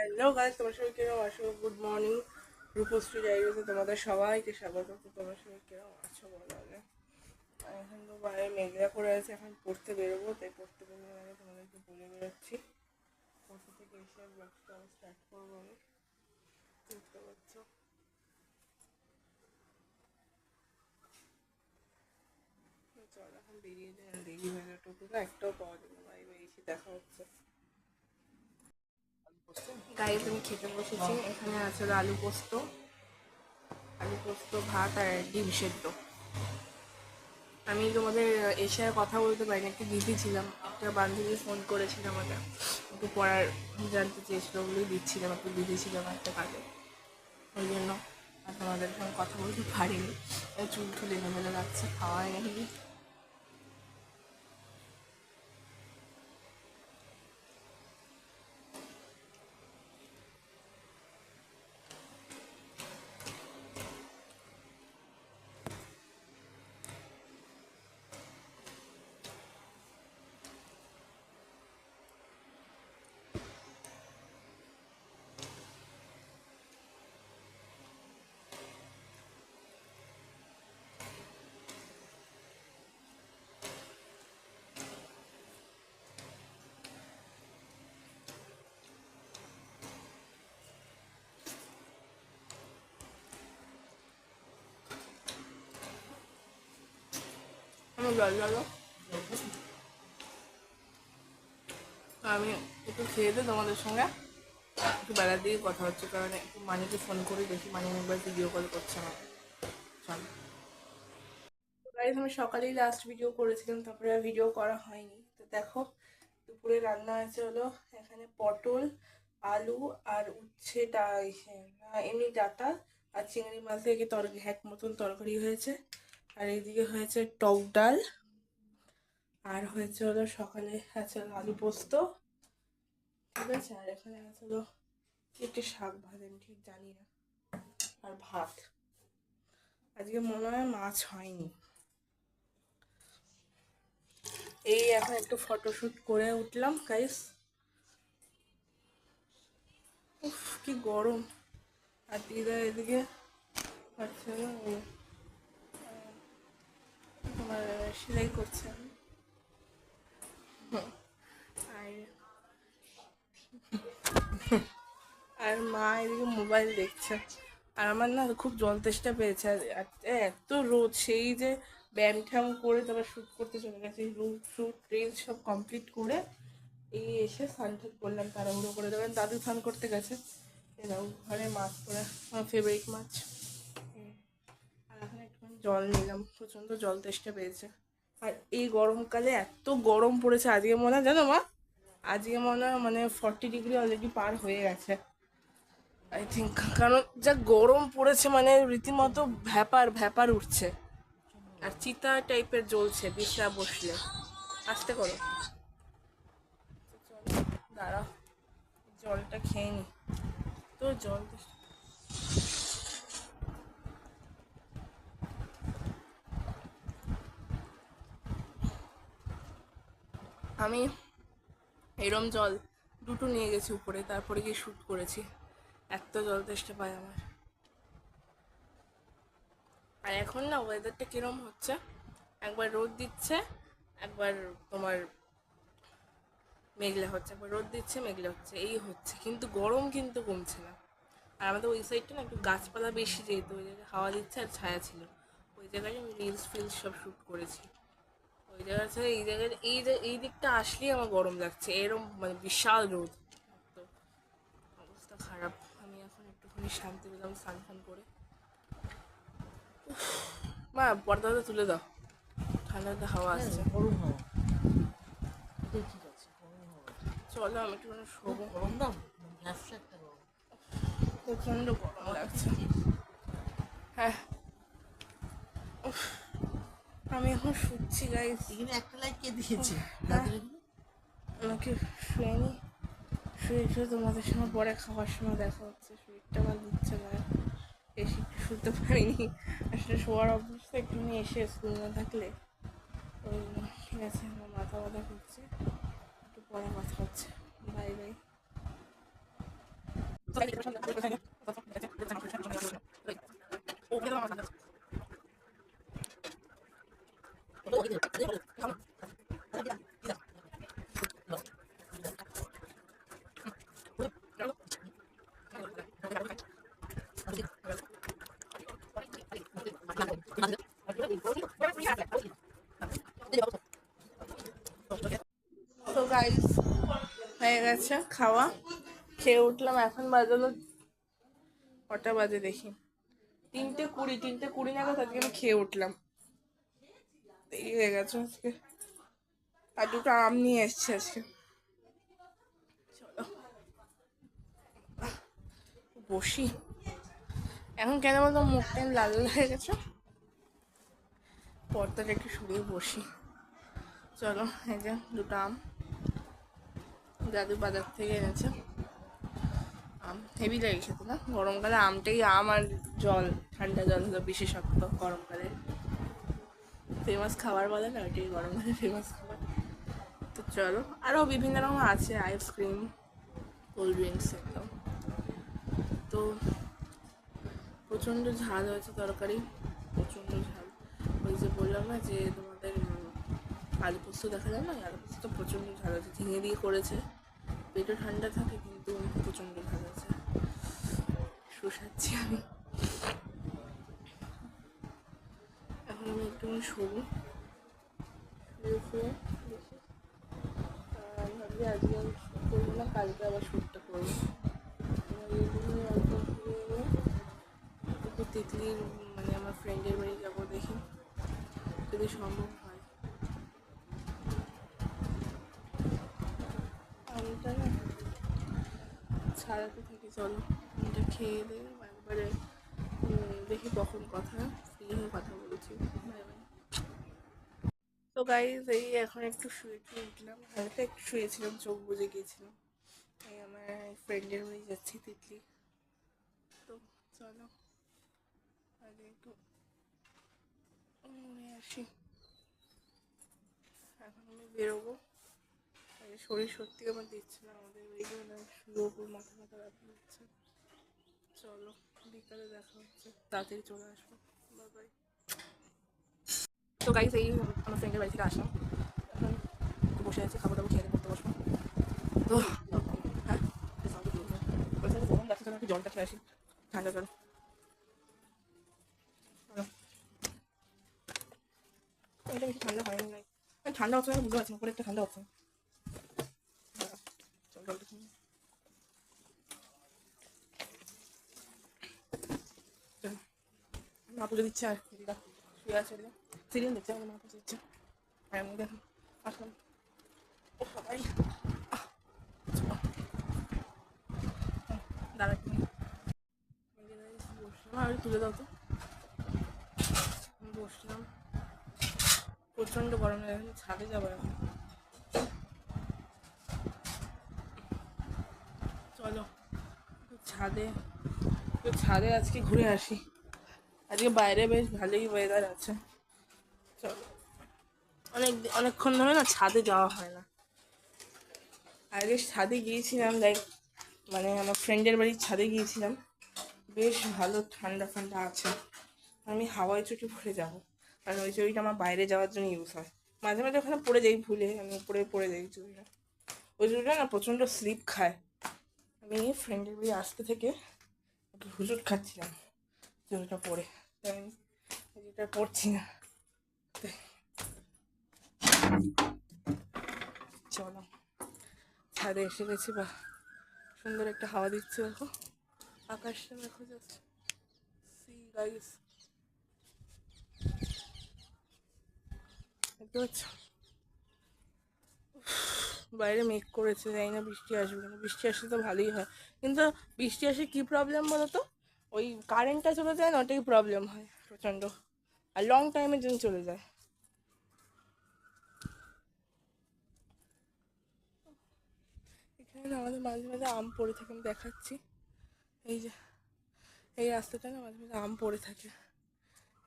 Hello guys, তোমার সবাই কীরকম আছো? গুড মর্নিং রূপশ্রী জায়গাতে তোমাদের সবাইকে স্বাগত। তো তোমার সবাই কীরকম আছো বলো আগে? এখন তো বাইরে মেঘলা করে আছে, এখন পড়তে বেরোবো, তাই পড়তে বেরোনোর আগে তোমাদেরকে বলে বেরোচ্ছি। পড়তে থেকে এসে ব্লগটা স্টার্ট করব আমি। বুঝতে পারছ? চল, এখন বেরিয়ে যায় দেরি হয়ে যায় টোটোটা একটাও পাওয়া যাবে বাইরে এসে দেখা হচ্ছে। গাইস আমি খেতে বসেছি। এখানে আছে আলু পোস্ত। আলু পোস্ত, ভাত আর ডিম সেদ্ধ। আমি তোমাদের এসে কথা বলতে পারিনি একটু বিজি ছিলাম। একটা বান্ধবী ফোন করেছিল আমাকে। একটু পড়ার জানতে চেয়েছিল বলেই দিচ্ছিলাম, একটু বিজি ছিলাম একটা কাজে। ওই জন্য আর তোমাদের সঙ্গে কথা বলতে পারিনি। চুল টুল এলোমেলো লাগছে, খাওয়া হয়নি। আমি একটু খেয়ে দিয়ে তোমাদের সঙ্গে একটু বেলার দিকে কথা হচ্ছে কারণ একটু মানিকে ফোন করে দেখি মানি একবার ভিডিও কল করছে গাইজ আমি সকালেই লাস্ট ভিডিও করেছিলাম তারপরে ভিডিও করা হয়নি। তো দেখো দুপুরে রান্না হয়েছে হলো এখানে পটল আলু আর উচ্ছে হ্যাঁ, এমনি ডাটা আর চিংড়ি মাছ থেকে তরকারি হ্যাক মতন তরকারি হয়েছে। আর এইদিকে হয়েছে টক ডাল আর হয়েছে হলো সকালে আছে আলু পোস্ত ঠিক আছে? আর এখানে আছে হলো একটি শাক ভাত আমি ঠিক জানি না আর ভাত। আজকে মনে হয় মাছ হয়নি। এই এখন একটু ফটোশ্যুট করে উঠলাম গাইস উফ কি গরম। আর দিদা এদিকে আহ, তোমার সেলাই করছেন। আর আর মা এদিকে মোবাইল দেখছে। আর আমার না খুব জল তেষ্টা পেয়েছে। আর এত- রোদ, সেই যে ব্যায়াম ঠ্যাম করে তারপর শ্যুট করতে চলে গেছে রুট শ্যুট রিলস সব কমপ্লিট করে এই এসে স্নান ঠিক করলাম, তাড়াহুড়ো করে। দেবেন দাদু স্নান করতে গেছে। এরাও ঘরে মাছ পড়া, আমার ফেভারিট মাছ। জল নিলাম, প্রচণ্ড জল তেষ্টা পেয়েছে। আর এই গরমকালে এত গরম পড়েছে, আজকে মনে হয়, জানো মা? আজকে মনে হয় মানে ফর্টি ডিগ্রি অলরেডি পার হয়ে গেছে। আই থিঙ্ক কারণ যা গরম পড়েছে মানে রীতিমতো ভ্যাপার ভ্যাপার উঠছে। আর চিতা টাইপের জ্বলছে বিছনা বসলে। আসতে করো। দাঁড়াও, জলটা খেয়ে নি। তো জল আমি এরম জল দুটো নিয়ে গেছি উপরে, তারপরে গিয়ে শ্যুট করেছি। এত জল তেষ্টা পায় আমার। আর এখন না ওয়েদারটা কিরম হচ্ছে? একবার রোদ দিচ্ছে, একবার তোমার মেঘলা হচ্ছে। একবার রোদ দিচ্ছে, মেঘলা হচ্ছে, এই হচ্ছে। কিন্তু গরম কিন্তু কমছে না। আর আমাদের ওই সাইডটা না একটু গাছপালা বেশি যেহেতু, ওই জায়গায় হাওয়া দিচ্ছে আর ছায়া ছিল। ওই জায়গায় আমি রিলস ফিলস সব শ্যুট করেছি। ওই জায়গা ছেড়ে এই জায়গায় এই এই দিকটা আসলেই আমার গরম লাগছে। এরম মানে বিশাল রোদ। তো অবস্থা খারাপ। আমি এখন একটুখানি শান্তি পেলাম স্নান ফান করে। মা পর্দাটা তুলে দাও। ঠান্ডাতে হাওয়া আসছে গরম হাওয়া। ঠিক আছে গরম হাওয়া চলো আমি একটুখানি শোবো। গরম দাম ব্যবসা একটা গরম। প্রচণ্ড গরম লাগছে। হ্যাঁ। আমি এখন শুচ্ছি গাইস এখানে একটা লাইট কে দিয়েছে হ্যাঁ। আমাকে শুয়েনি শুয়ে শুয়ে তোমাদের সঙ্গে পরে খাওয়ার সময় দেখা হচ্ছে শরীরটা আমার দিচ্ছে না বেশি একটু শুতে পারিনি আসলে শোয়ার অবস্থা একটুখানি এসে স্কুল না থাকলে ওই ঠিক আছে আমার মাথা ব্যথা করছে একটু পরে কথা হচ্ছে বাই বাই তো গাইস হয়ে গেছে খাওয়া। খেয়ে উঠলাম, এখন বাজালো কটা বাজে দেখি। তিনটে কুড়ি তিনটে কুড়ি নাগাদ আজকে আমি খেয়ে উঠলাম। হয়ে গেছে আজকে। আর দুটো আম নিয়ে এসছি আজকে। চলো। বসি। এখন কেন বলতো মুখটা লাল লাল হয়ে গেছে? পর্দাটা একটু সরিয়ে বসি। চলো, এই যে দুটো আম। দাদু বাজার থেকে এনেছে। আম হেভি লাগে খেতে না? গরমকালে আমটাই আম আর জল, ঠান্ডা জল হলো বিশেষত্ব গরমকালে। ফেমাস খাবার বলে না, ওইটাই গরমকালে ফেমাস খাবার। তো চলো আরও বিভিন্ন রকম আছে আইসক্রিম কোল্ড ড্রিঙ্কস একদম তো প্রচণ্ড ঝাল হয়েছে তরকারি, প্রচণ্ড ঝাল। ওই যে বললাম না যে তোমাদের আলু পোস্ত দেখা যায় না? আলু পোস্ত প্রচণ্ড ঝাল আছে ঝিঙে দিয়ে করেছে। পেটও ঠান্ডা থাকে, কিন্তু প্রচণ্ড ঝাল আছে শুষাচ্ছি আমি। আমি শুয়ে দেখি আর ভাবছি আজকে আমি করব না, কালকে আবার শ্যুটটা করব। একটু তিতলির মানে আমার ফ্রেন্ডের বাড়ি যাব দেখি, যদি সম্ভব হয়। আমটা ছাড়াতে থাকি, চলো। খেয়ে দিয়ে একবারে দেখি কখন কথা ফ্রি হয়ে কথা বলছি। তো গাইজ এই এখন একটু শুয়ে টুয়ে উঠলাম হালকা একটু শুয়েছিলাম, চোখ বুজে গিয়েছিলাম। এই আমার ফ্রেন্ডের বাড়ি যাচ্ছি, তিতলি। তো চলো, আগে একটু ঘুরে আসি। এখন আমি বেরোবো। শরীর সত্যি আমার দিচ্ছে না, আমাদের ওইগুলো না শুয়ে মাথা মাথা ব্যথা হচ্ছে। চলো, বিকালে দেখা হচ্ছে। তাড়াতাড়ি চলে আসব। বাই তো গাইজ এই আমার ফ্রেন্ডের বাড়ি থেকে আসলাম। বসে আছি খাবার দাবার খেয়ে পড়তে বসবো। তো হ্যাঁ গরম জলটা খেয়ে আসি, ঠান্ডা জল। চলো। এটা বেশি ঠান্ডা হয়নি নাই মানে ঠান্ডা হচ্ছে না বুঝতে পারছি উপরে একটা ঠান্ডা খেয়ে নিই। পুজো দিচ্ছে আর দিদা শুয়ে আছে সিরিয়াল দেখছে আমাদের মা পুজো দিচ্ছে আর আমি দেখো আসলাম ও সবাই। দাঁড়া বসলাম আর তুলে দাও বসলাম প্রচণ্ড গরম লাগে ছাদে যাব এখন চলো ছাদে ছাদে আজকে ঘুরে আসি আজকে বাইরে বেশ ভালোই ওয়েদার আছে অনেক অনেকক্ষণ ধরে না ছাদে যাওয়া হয় না। আগে ছাদে গিয়েছিলাম লাইক মানে আমার ফ্রেন্ডের বাড়ির ছাদে গিয়েছিলাম। বেশ ভালো, ঠান্ডা ঠান্ডা আছে। আমি হাওয়ায় চুটি পরে যাব। কারণ ওই চুড়িটা আমার বাইরে যাওয়ার জন্য ইউজ হয়। মাঝে মাঝে ওখানে পড়ে যাই ভুলে, আমি উপরে পড়ে যাই চুড়িটা ওই চুড়িটা না প্রচণ্ড স্লিপ খায়। আমি ফ্রেন্ডের বাড়ি আসতে থেকে একটু হুজুট খাচ্ছিলাম চুড়িটা পরে। তাই আমি, যেটা পড়ছি না। তাই। চলো ছাদে এসে গেছি বা সুন্দর একটা হাওয়া দিচ্ছে, দেখো। আকাশটা দেখো যাচ্ছে। সি গাইস বাইরে মেঘ করেছে, জানি না বৃষ্টি আসবে কিনা। বৃষ্টি আসলে তো ভালোই হয়। কিন্তু বৃষ্টি আসে কী প্রবলেম বলো তো? ওই কারেন্টটা চলে যায় না, ওটাই প্রবলেম হয় প্রচণ্ড। আর লং টাইমের জন্য চলে যায়। এখানে আমাদের মাঝে মাঝে আম পড়ে থাকে, আমি দেখাচ্ছি। এই যে, এই রাস্তাটা না মাঝে মাঝে আম পড়ে থাকে।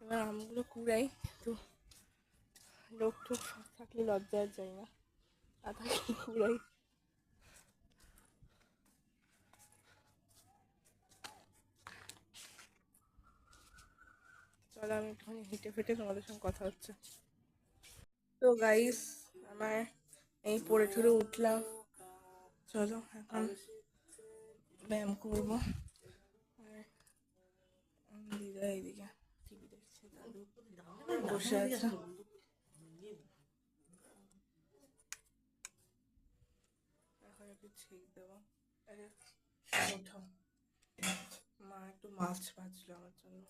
এবার আমগুলো কুড়াই, তো লোক টোক থাকলে লজ্জার যায় না। আর থাকলে কুড়াই। চলো আমি একটুখানি হেঁটে ফেটে তোমাদের সঙ্গে কথা হচ্ছে। তো গাইস আমার এই পড়ে ঠুরে উঠলাম। চলো, এখন ব্যায়াম করব। দিদা এইদিকে টিভি দেখছে বসে আছে। এখন একটু ছেঁক দেবো। ওঠো। মা একটু মাছ ভাজলো আমার জন্য।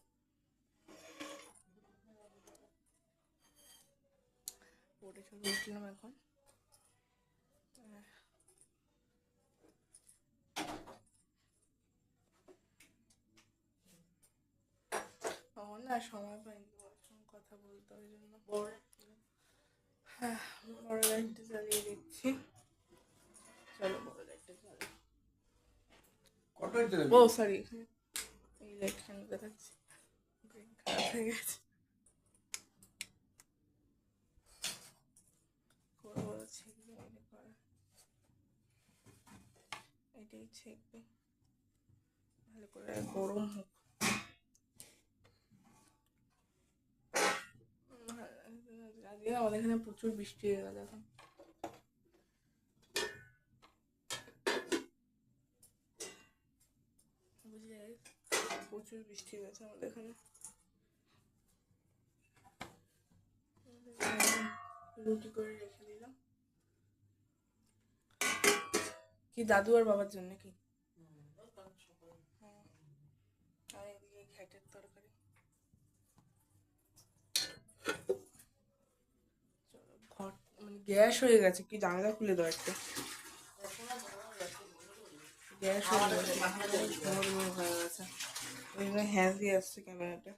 পড়ে চলে উঠলাম এখন আহ, আমার না। সময় পাইনি কথা বলতে ওই জন্য হ্যাঁ বড় লাইটটা জ্বালিয়ে দিচ্ছি। চলো বড় লাইটটা জ্বালিয়ে ও সরি এই খারাপ হয়ে গেছে। বড় বড় এটাই ছেঁকবে ভালো করে গরম হোক। না আমাদের এখানে প্রচুর বৃষ্টি হয়ে গেল এখন। বুঝলে? প্রচুর বৃষ্টি হয়েছে আমাদের এখানে। রুটি করে রেখে দিলাম। কি দাদু আর বাবার জন্য কি। আর এদিকে ঘ্যাটের তরকারি চলো ঘর মানে গ্যাস হয়ে গেছে কি জানলা খুলে দাও একটা। গ্যাস হয়ে গেছে। হয়ে হ্যাঁ দিয়ে আসছে ক্যামেরাটা।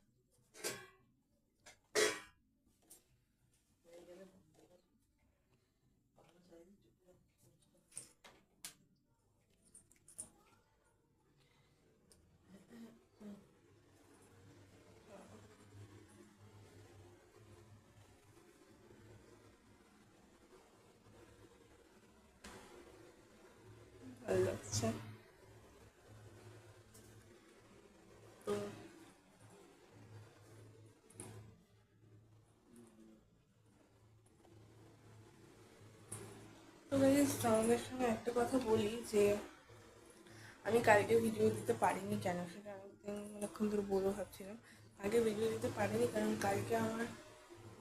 তো তোমাদের সঙ্গে একটা কথা বলি যে আমি কালকে ভিডিও দিতে পারিনি কেন? সেটা অনেকদিন অনেকক্ষণ ধরে বলে ভাবছিলাম। আগে ভিডিও দিতে পারিনি কারণ কালকে আমার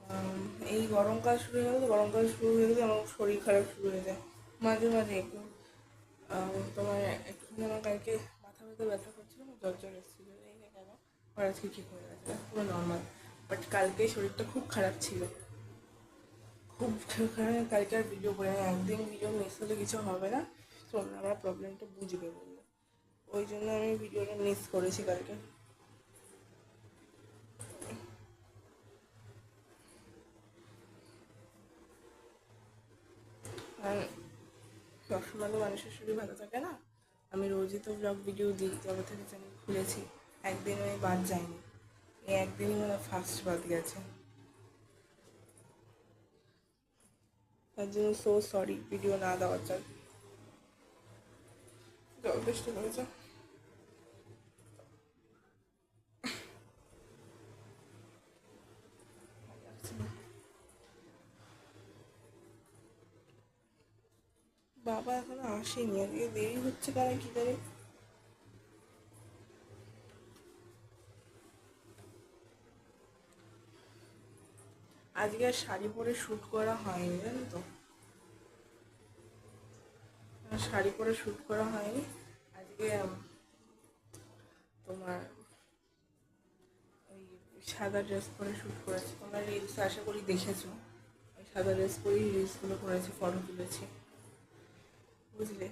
আম, এই গরমকাল শুরু হয়ে গেলে গরমকাল শুরু হয়ে গেলে আমার শরীর খারাপ শুরু হয়ে যায়। মাঝে মাঝে একটু। তোমার একটু আমার কালকে মাথা ব্যথা ব্যথা করছিল জ্বর জ্বর এসেছিল, এই না কেন? আর আজকে ঠিক হয়ে গেছে? পুরো নর্মাল বাট কালকে শরীরটা খুব খারাপ ছিল। খুব খারাপ কালকে আর ভিডিও করে একদিন ভিডিও মিস হলে কিছু হবে না। তোমরা আমার প্রবলেমটা বুঝবে বললে। ওই জন্য আমি ভিডিওটা মিস করেছি কালকে আর সবসময় তো ভালো থাকে না? আমি রোজই তো ব্লগ ভিডিও দিই যবে থেকে চ্যানেল খুলেছি। একদিন আমি বাদ যাইনি এই একদিনই মানে ফার্স্ট বাদ গেছে। তার জন্য সো সরি ভিডিও না দেওয়ার জন্য। যথেষ্ট বৃষ্টি করেছে বাবা এখনও আসেনি আজকে দেরি হচ্ছে কেন কি করে? আজকে আর শাড়ি পরে শ্যুট করা হয়নি, জানো তো। শাড়ি পরে শ্যুট করা হয়নি। আজকে তোমার ওই সাদা ড্রেস পরে শ্যুট করেছি। তোমরা রিলস আশা করি দেখেছ। ওই সাদা ড্রেস পরেই রিলসগুলো করেছি ফটো তুলেছি। বুঝলে?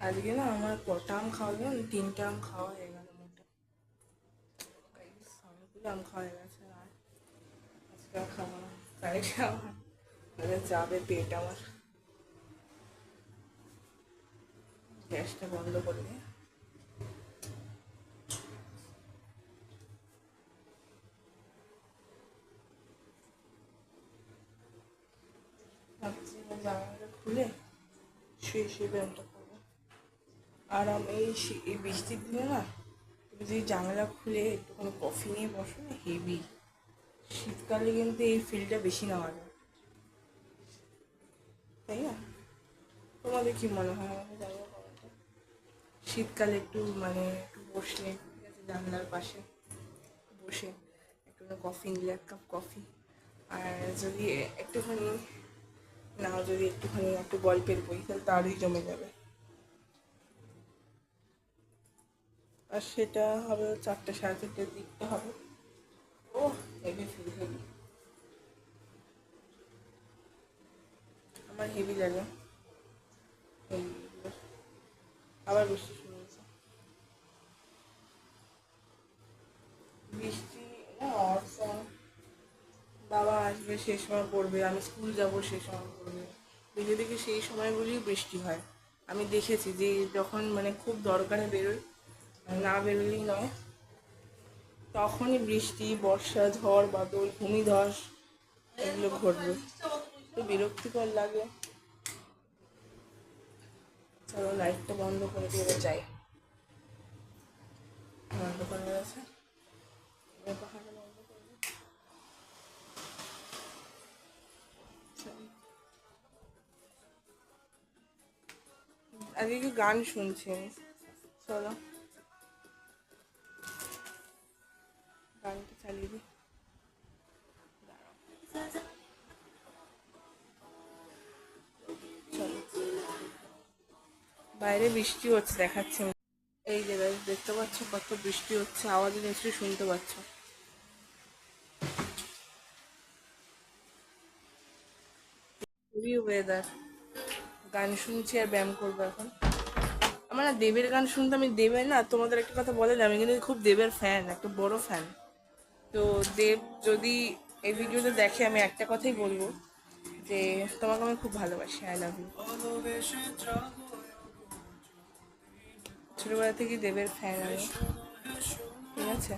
আজকে না আমার কটা আম খাওয়া গেল তিনটা আম খাওয়া হয়ে গেল অনেকগুলো আম খাওয়া হয়ে গেছে আর আজকে আর খাব না। কালকে আমার যাবে পেট আমার। গ্যাসটা বন্ধ করে দিয়ে ভাবছি এবার জানালাটা খুলে শুয়ে শুয়ে ব্যায়ামটা করব। আর আমি এই বৃষ্টির দিনে না তুমি যদি জানলা খুলে একটুখানি কফি নিয়ে বসো না, হেভি। শীতকালে কিন্তু এই ফিলটা বেশি নেওয়া যায়। তাই না? তোমাদের কি মনে হয় আমাকে কমেন্টে। শীতকালে একটু মানে একটু বসলে জানলার পাশে বসে একটু কফি নিলে এক কাপ কফি। আর যদি একটুখানি না যদি একটুখানি একটু গল্পের বই তাহলে তারই জমে যাবে। আর সেটা হবে চারটে, সাড়ে চারটের দিকটা হবে। ও হেভি ফিল হেভি আমার হেভি লাগে। আবার বৃষ্টি শুরু হয়েছে। বৃষ্টি, না আসবে সেই সময় পড়বে, আমি স্কুল যাব সেই সময় পড়বে। দেখে দেখে সেই সময়গুলি বৃষ্টি হয়। আমি দেখেছি যে যখন মানে খুব দরকারে বেরোই, না বেরোলেই নয়, তখনই বৃষ্টি, বর্ষা, ঝড়, বাদল ভূমিধস এগুলো ঘটবে। তো বিরক্তিকর লাগে। চলো লাইটটা বন্ধ করে দিয়ে যাই। বন্ধ করে গেছে এবার আজকে গান শুনছি। চলো। গানটা চালিয়ে দিই। বাইরে বৃষ্টি হচ্ছে, দেখাচ্ছে। এই যে দেখতে পাচ্ছ কত বৃষ্টি হচ্ছে, আওয়াজ নিশ্চয়ই শুনতে পাচ্ছ। ওয়েদার গান শুনছি আর ব্যায়াম করব এখন। আমার না দেবের গান শুনতে আমি দেবের না, তোমাদের একটা কথা বলে আমি কিন্তু খুব দেবের ফ্যান একটা বড় ফ্যান তো দেব যদি এই ভিডিওতে দেখে, আমি একটা কথাই বলব যে, তোমাকে আমি খুব ভালোবাসি আই লাভ ইউ ছোটবেলা থেকে দেবের ফ্যান আমি। ঠিক আছে?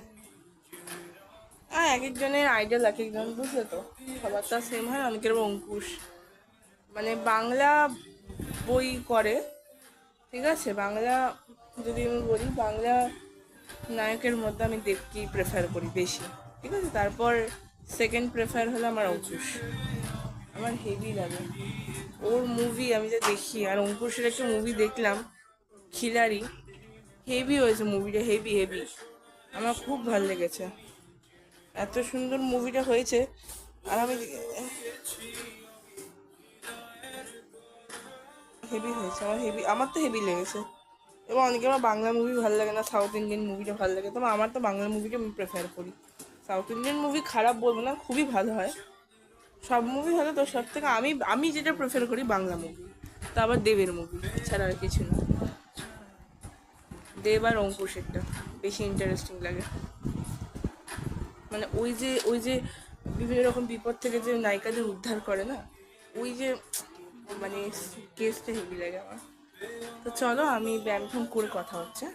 আর এক একজনের আইডিয়াল এক একজন বুঝলে তো? সবার তো সেম হয় অনেকের অঙ্কুশ। মানে বাংলা বই করে, ঠিক আছে? বাংলা, যদি আমি বলি, বাংলা নায়কের মধ্যে আমি দেবকেই প্রেফার করি বেশি, ঠিক আছে? তারপর সেকেন্ড প্রেফার হলো আমার অঙ্কুশ আমার হেভি লাগে। ওর মুভি আমি যে দেখি, আর অঙ্কুশের একটা মুভি দেখলাম, খিলাড়ি। হেভি হয়েছে মুভিটা হেভি হেভি আমার খুব ভালো লেগেছে। এত সুন্দর মুভিটা হয়েছে। আর আমি হেভি হয়েছে, আমার হেভি আমার তো হেভি লেগেছে। এবং অনেকে আমার বাংলা মুভি ভালো লাগে না সাউথ ইন্ডিয়ান মুভিটা ভালো লাগে তবে আমার তো বাংলা মুভিটা আমি প্রেফার করি। সাউথ ইন্ডিয়ান মুভি খারাপ বলব না, খুবই ভালো হয়। সব মুভি ভালো, তো সব থেকে আমি আমি যেটা প্রেফার করি বাংলা মুভি তা আবার দেবের মুভি ছাড়া আর কিছু না। দেব আর অঙ্কুশেরটা বেশি ইন্টারেস্টিং লাগে। মানে ওই যে ওই যে বিভিন্ন রকম বিপদ থেকে যে নায়িকাদের উদ্ধার করে না, ওই যে মানে কেসটা হেভি লাগে আমার। তো চলো আমি ব্যায়াম করে কথা হচ্ছে।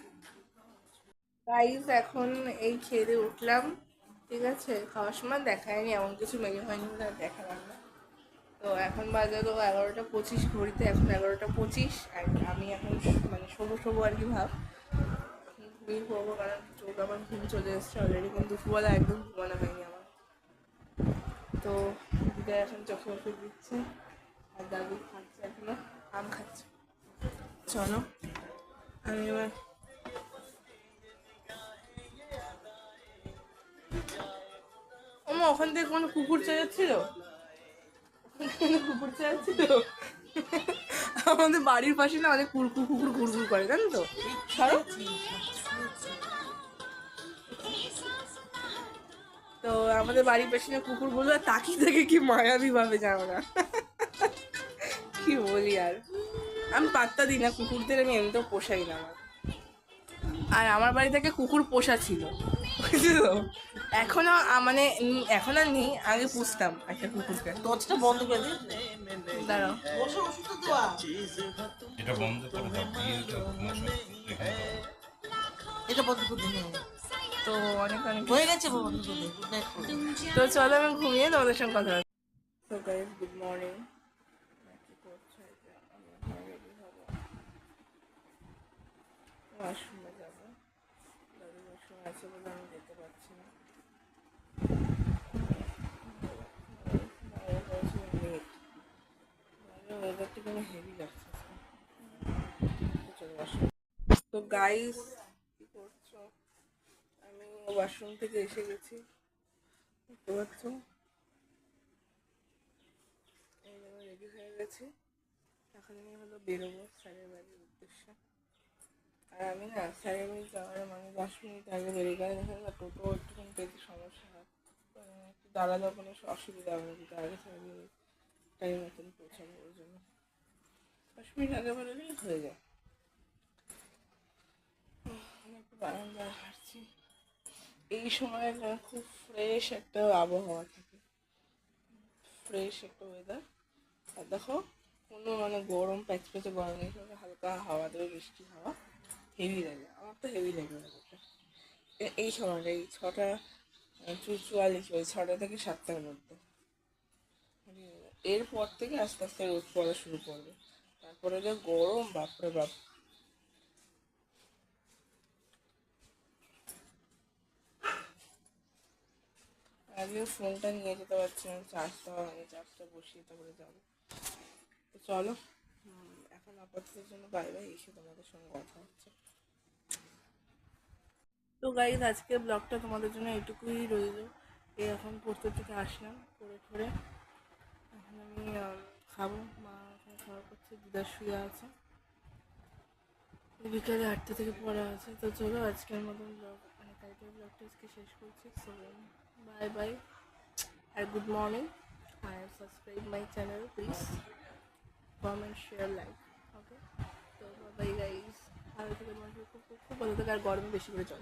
গাইজ এখন এই খেয়ে উঠলাম, ঠিক আছে? খাওয়ার সময় দেখায়নি, এমন কিছু মেনু হয়নি দেখালাম না। তো এখন বাজার তো এগারোটা পঁচিশ, ঘড়িতে এখন এগারোটা পঁচিশ, আর আমি এখন মানে শোবো শোবো আর কি ভাব। ঘুমিয়ে পড়ব কারণ চোখ আমার ঘুম চলে এসছে অলরেডি কিন্তু দুপুরবেলা একদম ঘুমানো হয়নি আমার। তো দিদা এখন চোখে ওষুধ দিচ্ছে। আর দাদু খাচ্ছে, এখনও আম খাচ্ছে। চলো, আমি এবার ওখান থেকে কোনো কুকুর চেঁচাচ্ছিল? কুকুর চেঁচাচ্ছিল? আমাদের বাড়ির পাশে না অনেক কুকুর কুকুর কুকুর করে, জানো তো? ছাড়ো। তো আমাদের বাড়ির পাশে না কুকুরগুলো তাকিয়ে থেকে কি মায়াবী ভাবে জানো না। কি বলি আর? আমি পাত্তা দিই না কুকুরদের আমি এমনিতেও পোষাই না আমার। আর আমার বাড়ি থেকে কুকুর পোষা ছিল বুঝলো এখনও মানে এখন আর নেই আগে পুষতাম একটা কুকুরকে। দরজাটা বন্ধ করে দে। দাঁড়াও। এটা বন্ধ করে দাও বিয়েটা মশা এখানে দাও। এটা বন্ধ করে দে। তো অনেক অনেক হয়ে গেছে বন্ধ করে। তো চলো আমি ঘুমিয়ে তোমাদের সঙ্গে কথা তো গুড মর্নিং কি করছ এই যে আমি এখন ready হব। ওয়াশরুমে যাব দাদু আছে বলে আমি যেতে পারছি না হেভি লাগছে তো গাইস কি করছ? আমি ওয়াশরুম থেকে এসে গেছি। দেখতে পাচ্ছ? রেডি হয়ে গেছি। এখন আমি হলো বেরোবো স্যারের বাড়ির উদ্দেশ্যে। আর আমি না স্যারের বাড়ি যাওয়ার মানে দশ মিনিট আগে বেরিয়ে গেলে দেখা যায় টোটো একটুখানি পেতে সমস্যা হয়। তো একটু দাঁড়ালে কোনো অসুবিধা হবে কিন্তু আগে স্যারের টাইম মতন পৌঁছাবো ওই জন্য। দশ মিনিট আগে বেরোলেই হয়ে যায়। আমি একটু বারান্দায় হাঁটছি। এই সময় খুব ফ্রেশ একটা আবহাওয়া থাকে। ফ্রেশ একটা ওয়েদার আর দেখো কোনো মানে গরম প্যাচ প্যাচে গরম নেই, হালকা হাওয়া দেবে, বৃষ্টি হাওয়া। হেভি লাগে, আমার তো হেভি লাগে এই সময়টা, এই ছটা চুয়াল্লিশ, ওই ছটা থেকে সাতটার মধ্যে। এরপর থেকে আস্তে আস্তে রোদ পড়া শুরু করবে। তারপরে যে গরম, বাপরে বাপ। আজকে ফোনটা নিয়ে যেতে পারছি না চার্জটা হয়নি চার্জটা বসিয়ে তারপরে যাব। তো চলো এখন আপাততের জন্য বাই বাই এসে তোমাদের সঙ্গে কথা হচ্ছে। তো গাইজ আজকে ব্লগটা তোমাদের জন্য এটুকুই রইল। এখন পড়তে থেকে আসলাম, পড়ে ঠরে এখন আমি খাব। মা এখন খাওয়া করছে, দিদা শুয়ে আছে। বিকালে আটটা থেকে পড়া আছে। তো চলো আজকের মতন ব্লগ মানে কালকের ব্লগটা আজকে শেষ করছি। বাই বাই আর good morning R subscribe my channel please comment share like okay তো বাই গাইস ভালো থেকে মনে খুব খুব ভালো থাকে আর গরমে বেশি করে জল